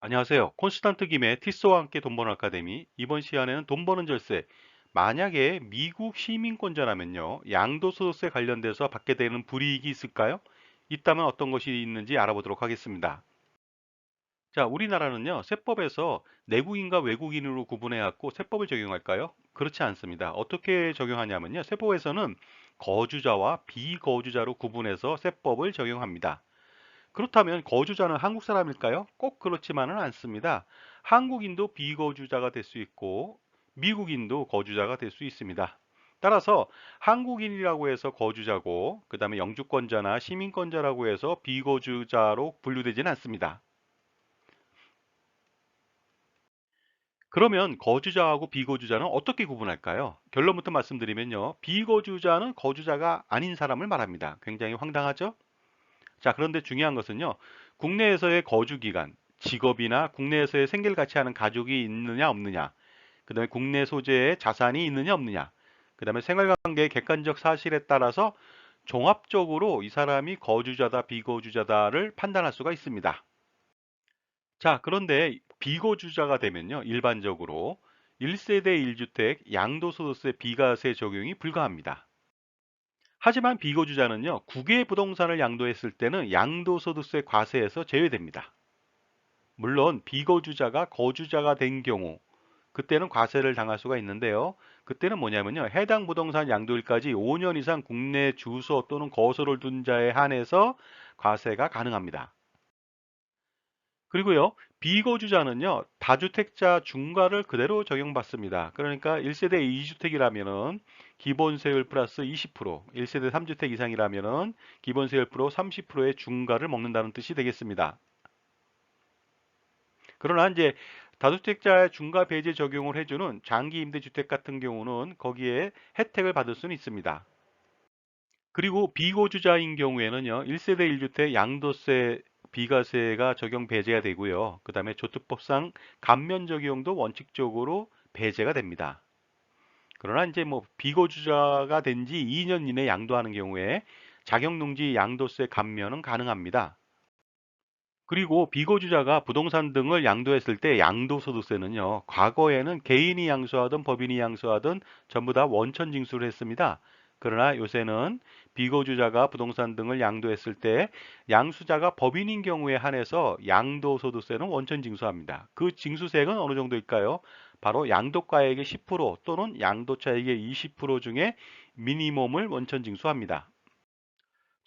안녕하세요. 콘스탄트 김의 티스와 함께 돈 버는 아카데미. 이번 시간에는 돈 버는 절세. 만약에 미국 시민권자라면요. 양도소득세 관련돼서 받게 되는 불이익이 있을까요? 있다면 어떤 것이 있는지 알아보도록 하겠습니다. 자, 우리나라는요. 세법에서 내국인과 외국인으로 구분해 갖고 세법을 적용할까요? 그렇지 않습니다. 어떻게 적용하냐면요. 세법에서는 거주자와 비거주자로 구분해서 세법을 적용합니다. 그렇다면 거주자는 한국 사람일까요? 꼭 그렇지만은 않습니다. 한국인도 비거주자가 될 수 있고 미국인도 거주자가 될 수 있습니다. 따라서 한국인이라고 해서 거주자고 그 다음에 영주권자나 시민권자라고 해서 비거주자로 분류되지는 않습니다. 그러면 거주자하고 비거주자는 어떻게 구분할까요? 결론부터 말씀드리면요. 비거주자는 거주자가 아닌 사람을 말합니다. 굉장히 황당하죠? 자, 그런데 중요한 것은요. 국내에서의 거주 기간, 직업이나 국내에서의 생계를 같이 하는 가족이 있느냐 없느냐, 그 다음에 국내 소재의 자산이 있느냐 없느냐, 그 다음에 생활 관계의 객관적 사실에 따라서 종합적으로 이 사람이 거주자다 비거주자다를 판단할 수가 있습니다. 자, 그런데 비거주자가 되면요. 일반적으로 1세대 1주택 양도소득세 비과세 적용이 불가합니다. 하지만 비거주자는요. 국외 부동산을 양도했을 때는 양도소득세 과세에서 제외됩니다. 물론 비거주자가 거주자가 된 경우 그때는 과세를 당할 수가 있는데요. 그때는 뭐냐면요. 해당 부동산 양도일까지 5년 이상 국내 주소 또는 거소를 둔 자에 한해서 과세가 가능합니다. 그리고요. 비거주자는요. 다주택자 중과를 그대로 적용받습니다. 그러니까 1세대 2주택이라면은 기본세율 플러스 20%, 1세대 3주택 이상이라면은 기본세율 플러스 30%의 중과를 먹는다는 뜻이 되겠습니다. 그러나 이제 다주택자의 중과 배제 적용을 해주는 장기 임대주택 같은 경우는 거기에 혜택을 받을 수는 있습니다. 그리고 비거주자인 경우에는요. 1세대 1주택 양도세 비과세가 적용 배제가 되고요. 그 다음에 조특법상 감면 적용도 원칙적으로 배제가 됩니다. 그러나 이제 뭐 비거주자가 된 지 2년 이내 양도하는 경우에 자격농지 양도세 감면은 가능합니다. 그리고 비거주자가 부동산 등을 양도했을 때 양도소득세는요. 과거에는 개인이 양수하든 법인이 양수하든 전부 다 원천 징수를 했습니다. 그러나 요새는 비거주자가 부동산 등을 양도했을 때 양수자가 법인인 경우에 한해서 양도소득세는 원천 징수합니다. 그 징수세액은 어느 정도일까요? 바로 양도가액의 10% 또는 양도차액의 20% 중에 미니멈을 원천 징수합니다.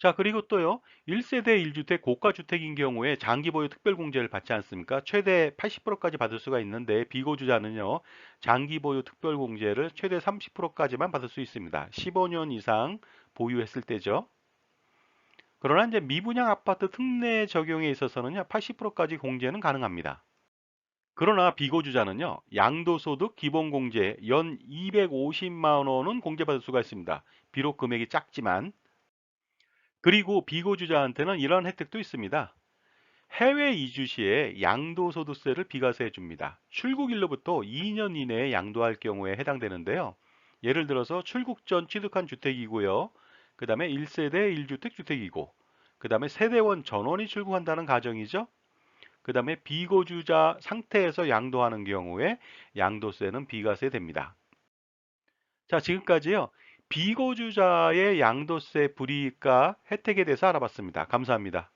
자 그리고 또요. 1세대 1주택 고가주택인 경우에 장기보유 특별공제를 받지 않습니까? 최대 80%까지 받을 수가 있는데 비고주자는요. 장기보유 특별공제를 최대 30%까지만 받을 수 있습니다. 15년 이상 보유했을 때죠. 그러나 이제 미분양 아파트 특례 적용에 있어서는요. 80%까지 공제는 가능합니다. 그러나 비고주자는요. 양도소득 기본공제 연 250만원은 공제받을 수가 있습니다. 비록 금액이 작지만 그리고 비거주자한테는 이런 혜택도 있습니다. 해외 이주 시에 양도소득세를 비과세해 줍니다. 출국일로부터 2년 이내에 양도할 경우에 해당되는데요. 예를 들어서 출국 전 취득한 주택이고요. 그 다음에 1세대 1주택 주택이고 그 다음에 세대원 전원이 출국한다는 가정이죠. 그 다음에 비거주자 상태에서 양도하는 경우에 양도세는 비과세 됩니다. 자 지금까지요. 비거주자의 양도세 불이익과 혜택에 대해서 알아봤습니다. 감사합니다.